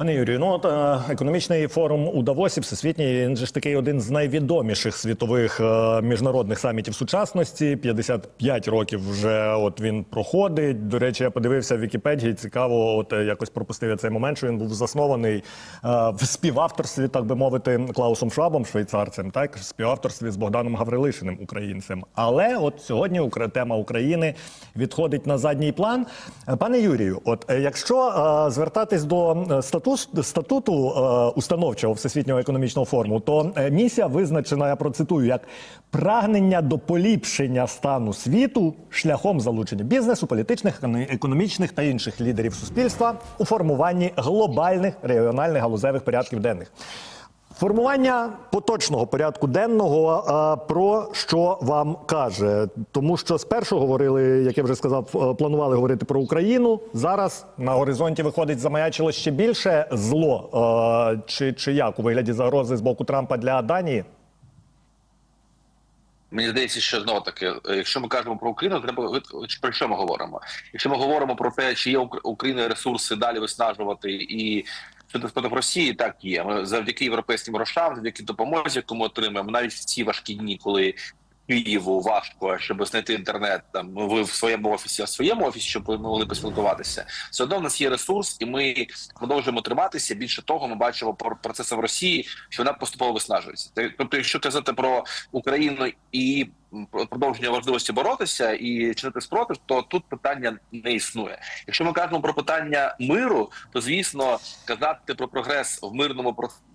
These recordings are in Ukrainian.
Пане Юрію, ну от е, економічний форум у Давосі, всесвітній, він же ж такий один з найвідоміших світових е, міжнародних самітів сучасності. 55 років вже от він проходить. До речі, я подивився в Вікіпедії. Цікаво, от е, якось пропустив я цей момент, що він був заснований в співавторстві, так би мовити, Клаусом Швабом, швейцарцем, так в співавторстві з Богданом Гаврилишиним, українцем. Але от сьогодні тема України відходить на задній план. Пане Юрію, от якщо звертатись до е, статус, статуту е, установчого всесвітнього економічного форуму, то е, місія визначена, я процитую, як прагнення до поліпшення стану світу шляхом залучення бізнесу, політичних, економічних та інших лідерів суспільства у формуванні глобальних регіональних галузевих порядків денних. Формування поточного порядку денного про що вам каже, тому що спершу говорили, як я вже сказав, е, планували говорити про Україну. Зараз на горизонті виходить замаячило ще більше зло, е, чи, чи як у вигляді загрози з боку Трампа для Данії. Мені здається, що знову таки, е, якщо ми кажемо про Україну, треба про що ми говоримо? Якщо ми говоримо про те, чи є у України ресурси далі виснажувати і щодо спадок Росії, так є. Ми завдяки європейським грошам, завдяки допомозі, яку ми отримаємо, навіть в ці важкі дні, коли Києву важко, щоб знайти інтернет. Там ви в своєму офісі, а в своєму офісі, щоб ви могли поспілкуватися. Все одно в нас є ресурс, і ми продовжуємо триматися. Більше того, ми бачимо по процесам в Росії, що вона поступово виснажується. Тобто, якщо казати про Україну і продовження важливості боротися і чинити спротив, то тут питання не існує. Якщо ми кажемо про питання миру, то звісно казати про прогрес в мирному процесі.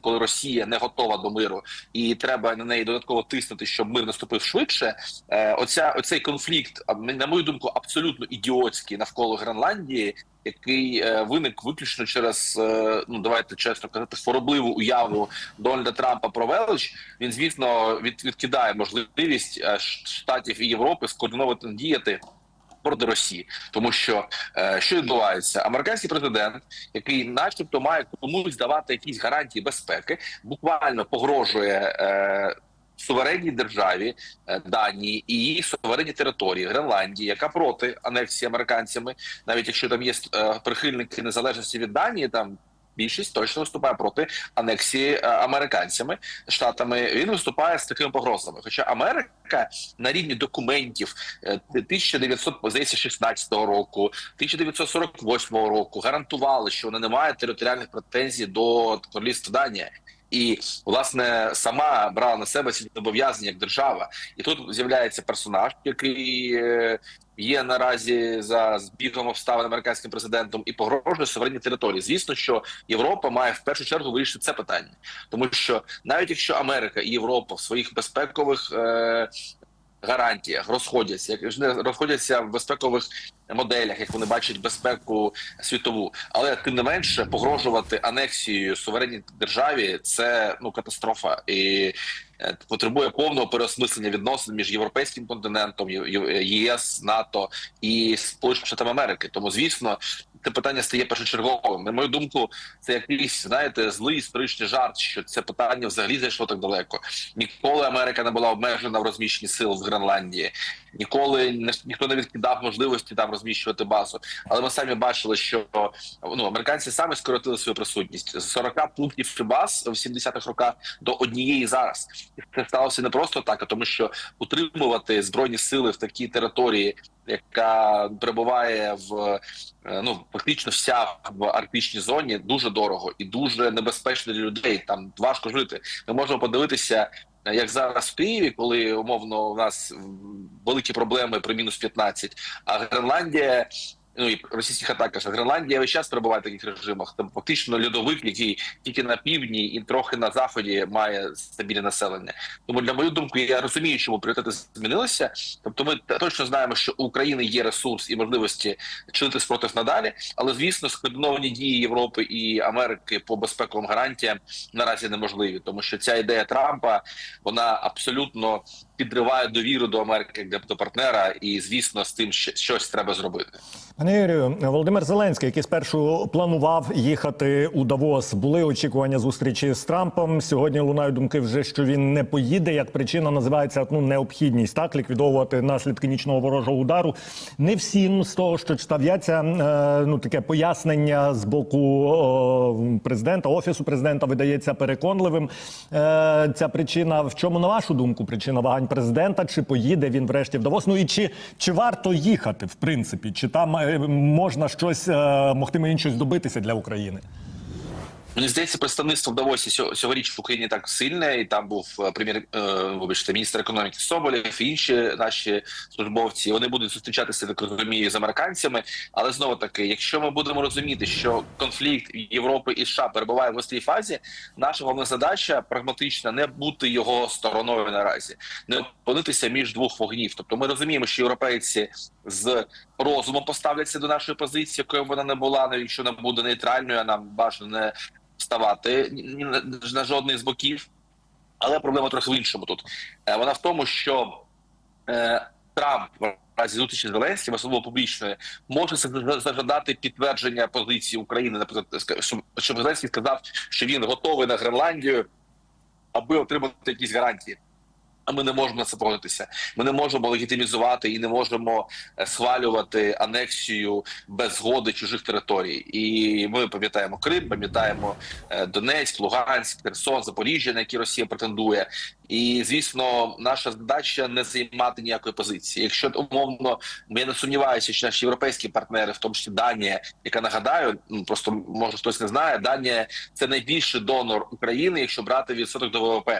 Коли Росія не готова до миру і треба на неї додатково тиснути, щоб мир наступив швидше. Е, оця оцей конфлікт, на мою думку, абсолютно ідіотський навколо Гренландії, який е, виник виключно через е, ну давайте чесно казати, хворобливу уяву Дональда Трампа про велич. Він звісно від, відкидає можливість штатів і Європи скоординовано діяти. Проти Росії, тому що е, що відбувається, американський президент, який, начебто, має комусь давати якісь гарантії безпеки, буквально погрожує е, суверенній державі е, Данії і її суверенній території Гренландії, яка проти анексії американцями, навіть якщо там є е, прихильники незалежності від Данії, там більшість точно виступає проти анексії е, американцями штатами. Він виступає з такими погрозами. Хоча Америка на рівні документів е, 1916 року, 1948 року гарантували, що вона не має територіальних претензій до королівства Данія. І власне сама брала на себе ці зобов'язання як держава, і тут з'являється персонаж, який е, є наразі за збігом обставин американським президентом і погрожує суверенній території. Звісно, що Європа має в першу чергу вирішити це питання, тому що навіть якщо Америка і Європа в своїх безпекових е, гарантіях розходяться, як не розходяться в безпекових моделях, як вони бачать безпеку світову, але тим не менше погрожувати анексією суверенній державі це ну катастрофа і. е, Потребує повного переосмислення відносин між європейським континентом, Є- ЄС, НАТО і Сполученими Штатами Америки. Тому, звісно, це питання стає першочерговим. На мою думку, це якийсь знаєте злий історичний жарт, що це питання взагалі зайшло так далеко. Ніколи Америка не була обмежена в розміщенні сил в Гренландії. Ніколи не- ніхто не відкидав можливості там розміщувати базу. Але ми самі бачили, що ну американці самі скоротили свою присутність з 40 пунктів баз в 70-х роках до однієї зараз. Це сталося не просто так, а тому що утримувати збройні сили в такій території, яка перебуває в е, ну фактично вся в арктичній зоні, дуже дорого і дуже небезпечно для людей. Там важко жити. Ми можемо подивитися. е, Як зараз в Києві, коли умовно у нас великі проблеми при мінус 15, а Гренландія, ну і російських атаках, Гренландія весь час перебуває в таких режимах. Там фактично льодовик, який тільки на півдні і трохи на заході має стабільне населення. Тому для мою думку, я розумію, чому пріоритети змінилися. Тобто, ми точно знаємо, що у України є ресурс і можливості чинити спротив надалі, але звісно, скоординовані дії Європи і Америки по безпековим гарантіям наразі неможливі, тому що ця ідея Трампа вона абсолютно підриває довіру до Америки як до партнера, і звісно, з тим щось треба зробити. Пане Юрію, Володимир Зеленський, який спершу планував їхати у Давос, були очікування зустрічі з Трампом. Сьогодні лунають думки вже, що він не поїде. Як причина називається ну необхідність так ліквідовувати наслідки нічного ворожого удару. Не всім з того, що читав я, ця, е, ну таке пояснення з боку президента, офісу президента видається переконливим. Е, ця причина в чому на вашу думку? Причина вагань президента? Чи поїде він врешті в Давос? Ну і чи, чи варто їхати, в принципі? Чи там е, можна щось могти могтиме щось добитися для України? Мені здається, представництво в Давосі сьо- цьогоріч в Україні так сильне, і там був е, прем'єр, е, вибачте, міністр економіки Соболєв, і інші наші службовці. Вони будуть зустрічатися, так розумію, з американцями. Але знову таки, якщо ми будемо розуміти, що конфлікт Європи і США перебуває в гострій фазі, наша головна задача прагматична не бути його стороною наразі, не опинитися між двох вогнів. Тобто, ми розуміємо, що європейці з розумом поставляться до нашої позиції, якою вона не була, навіть якщо вона буде нейтральною, а нам бажано не ні на, жодних з боків. Але проблема трохи в іншому тут. Е, Вона в тому, що е, Трамп в разі зустрічі з Зеленським, особливо публічної, може за- зажадати підтвердження позиції України, наприклад, щоб Зеленський сказав, що він готовий на Гренландію, аби отримати якісь гарантії. А ми не можемо на це погодитися. Ми не можемо легітимізувати і не можемо е, схвалювати анексію без згоди чужих територій. І ми пам'ятаємо Крим, пам'ятаємо е, Донецьк, Луганськ, Херсон, Запоріжжя, на які Росія претендує. І звісно, наша задача не займати ніякої позиції. Якщо умовно, я не сумніваюся, що наші європейські партнери, в тому числі Данія, яка нагадаю, ну просто може хтось не знає, Данія це найбільший донор України, якщо брати відсоток до ВВП.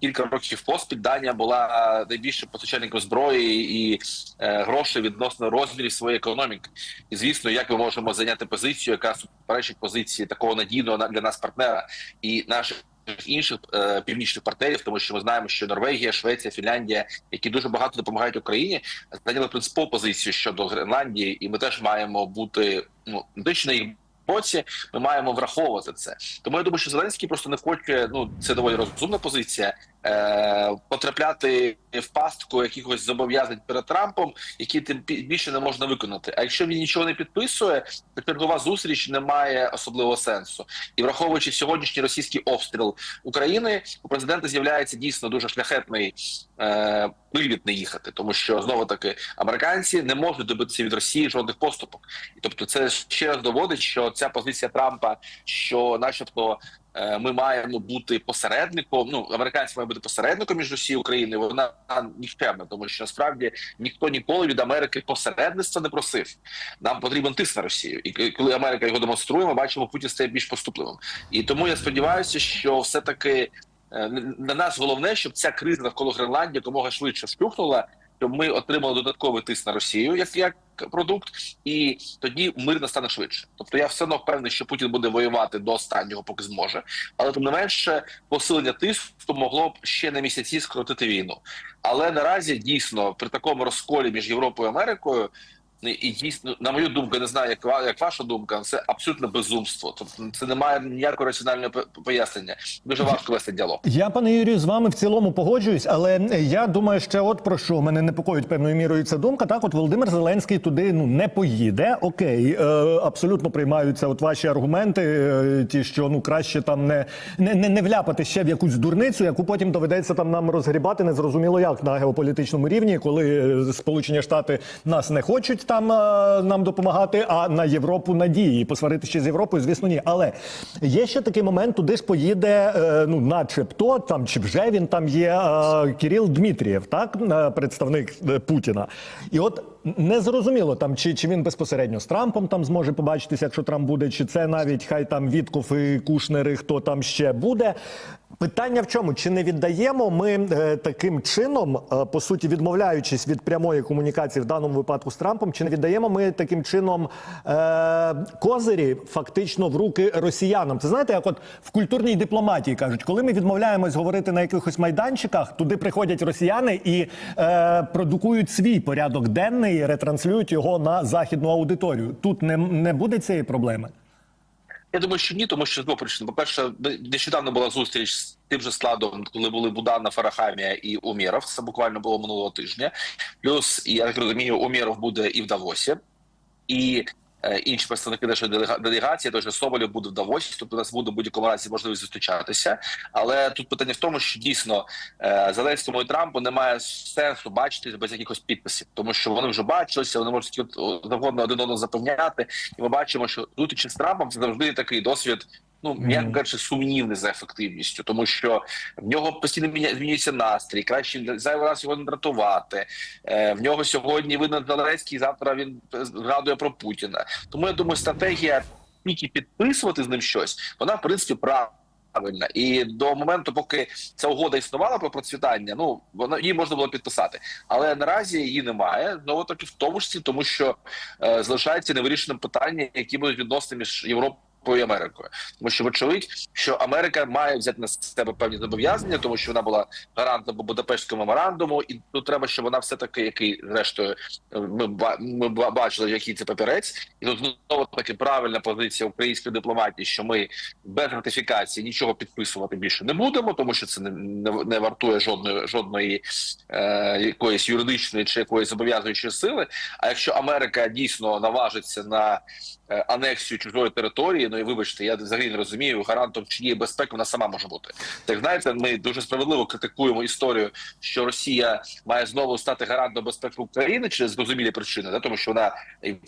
Кілька років поспіль Данія була найбільшим постачальником зброї і е, грошей відносно розмірів своєї економіки. І звісно, як ми можемо зайняти позицію, яка суперечить позиції такого надійного на- для нас партнера і наших інших е, північних партнерів, тому що ми знаємо, що Норвегія, Швеція, Фінляндія, які дуже багато допомагають Україні, зайняли принципову позицію щодо Гренландії, і ми теж маємо бути ну на їх боці. Ми маємо враховувати це. Тому я думаю, що Зеленський просто не хоче. Ну це доволі розумна позиція. Е, потрапляти в пастку якихось зобов'язань перед Трампом, які тим більше не можна виконати. А якщо він нічого не підписує, то чергова зустріч не має особливого сенсу. І враховуючи сьогоднішній російський обстріл України, у президента з'являється дійсно дуже шляхетний е, привід не їхати, тому що знову таки американці не можуть добитися від Росії жодних поступок. І тобто, це ще раз доводить, що ця позиція Трампа, що, начебто. Е, Ми маємо бути посередником. Ну американці мають бути посередником між Росією і Україною. Вона нікчемна, тому що насправді ніхто ніколи від Америки посередництва не просив. Нам потрібен тиск на Росію, і коли Америка його демонструє, ми бачимо, Путін стає більш поступливим. І тому я сподіваюся, що все таки на нас головне, щоб ця криза навколо Гренландії якомога швидше вщухнула, щоб ми отримали додатковий тиск на Росію як, як продукт, і тоді мир настане швидше. Тобто я все одно впевнений, що Путін буде воювати до останнього, поки зможе. Але тим не менше, посилення тиску могло б ще на місяці скоротити війну. Але наразі дійсно при такому розколі між Європою і Америкою. І і дійсно, на мою думку, не знаю, як як ваша думка, це абсолютно безумство. Тобто це не має ніякого раціонального пояснення. Дуже важко вести діалог. Я, пане Юрію, з вами в цілому погоджуюсь, але я думаю, ще от про що мене непокоїть певною мірою ця думка. Так, от Володимир Зеленський туди ну не поїде. Окей, е, абсолютно приймаються от ваші аргументи, е, ті, що ну краще там не, не, не, не вляпати ще в якусь дурницю, яку потім доведеться там нам розгрібати, незрозуміло як на геополітичному рівні, коли е, Сполучені Штати нас не хочуть там е, нам допомагати, а на Європу надії. І посварити ще з Європою, звісно, ні. Але є ще такий момент, туди ж поїде, е, ну, начебто, там чи вже він там є е, Кирил Дмитрієв, так, представник Путіна. І от не зрозуміло там, чи, чи він безпосередньо з Трампом там зможе побачитися, якщо Трамп буде, чи це навіть хай там Вітков і Кушнери, хто там ще буде. Питання в чому? Чи не віддаємо ми е, таким чином, е, по суті, відмовляючись від прямої комунікації в даному випадку з Трампом, чи не віддаємо ми таким чином е, козирі фактично в руки росіянам? Це знаєте, як от в культурній дипломатії кажуть, коли ми відмовляємось говорити на якихось майданчиках, туди приходять росіяни і е, продукують свій порядок денний, ретранслюють його на західну аудиторію. Тут не, не буде цієї проблеми. Я думаю, що ні, тому що двох причин. По-перше, нещодавно була зустріч з тим же складом, коли були Будана, Фарахамія і Умєров. Це буквально було минулого тижня. Плюс, я так розумію, Умєров буде і в Давосі, і інші представники нашої делега- делегації, той же Соболєв буде в Давосі, тобто у нас буде в будь-якому разі можливість зустрічатися. Але тут питання в тому, що дійсно е, Зеленському і Трампу немає сенсу бачитись без якихось підписів, тому що вони вже бачилися, вони можуть завгодно один одного запевняти. І ми бачимо, що зустрічі з Трампом це завжди такий досвід. Ну, м'яко кажучи, сумнівний за ефективністю, тому що в нього постійно змінюється настрій, краще зайвий раз його не дратувати. Е, в нього сьогодні видно Зеленський, завтра він згадує про Путіна. Тому я думаю, стратегія тільки підписувати з ним щось, вона в принципі правильна. І до моменту, поки ця угода існувала про процвітання, ну вона її можна було підписати. Але наразі її немає. Знову таки в тому числі, тому що е, залишається невирішеним питання, які будуть відносини між Європою. І Америкою, тому що вочевидь, що Америка має взяти на себе певні зобов'язання, тому що вона була гарантом Будапештського меморандуму, і тут треба, щоб вона все таки, який зрештою ми ми ба- бачили, який це папірець, і тут знову таки правильна позиція української дипломатії, що ми без ратифікації нічого підписувати більше не будемо, тому що це не, не, не вартує жодної жодної е, якоїсь юридичної чи якоїсь зобов'язуючої сили. А якщо Америка дійсно наважиться на анексію чужої території, ну і вибачте, я взагалі не розумію, гарантом чиєї безпеки вона сама може бути. Так знаєте, ми дуже справедливо критикуємо історію, що Росія має знову стати гарантом безпеки України через зрозумілі причини, да, тому що вона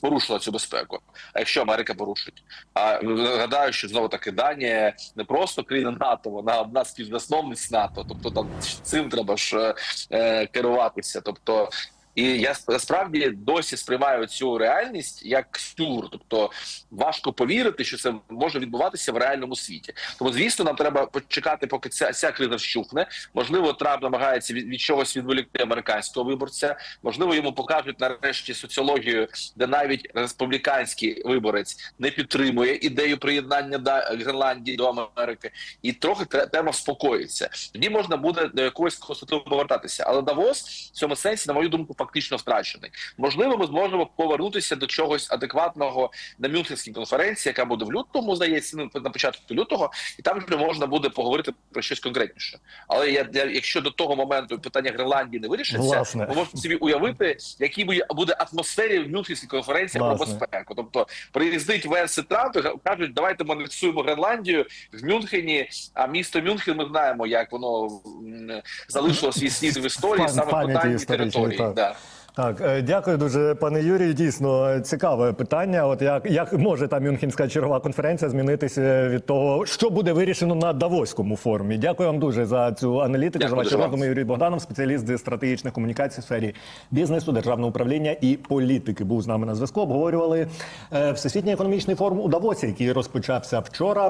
порушила цю безпеку. А якщо Америка порушить, а нагадаю, що знову таки Данія не просто країна НАТО, вона одна з співзасновниць НАТО. Тобто там цим треба ж е, е, керуватися. Тобто. І я сп- насправді досі сприймаю цю реальність як сюр, тобто важко повірити, що це може відбуватися в реальному світі. Тому, звісно, нам треба почекати, поки ця, ця криза вщухне. Можливо, Трамп намагається від, від чогось відволікти американського виборця. Можливо, йому покажуть нарешті соціологію, де навіть республіканський виборець не підтримує ідею приєднання до Гренландії до Америки, і трохи тема вспокоїться. Тоді можна буде до якогось конструктиву повертатися. Але Давос в цьому сенсі, на мою думку, фактично втрачений. Можливо, ми зможемо повернутися до чогось адекватного на Мюнхенській конференції, яка буде в лютому, здається, ну, на початку лютого, і там вже можна буде поговорити про щось конкретніше. Але я, я якщо до того моменту питання Гренландії не вирішиться, Власне. ми можемо собі уявити, який буде, буде атмосфері в Мюнхенській конференції про безпеку. Тобто приїздить Венси Трамп і кажуть, давайте ми анексуємо Гренландію в Мюнхені. А місто Мюнхен ми знаємо, як воно залишило свій слід в історії Пам- саме питанні території. так. Да. Так, е, дякую дуже, пане Юрію. Дійсно е, цікаве питання. От як, як може та Мюнхенська чергова конференція змінитися від того, що буде вирішено на Давоському форумі? Дякую вам дуже за цю аналітику. Дякую за ваші дуже Юрій Богданов, спеціаліст зі стратегічних комунікацій в сфері бізнесу, державного управління і політики. Був з нами на зв'язку. Обговорювали е, всесвітній економічний форум у Давосі, який розпочався вчора.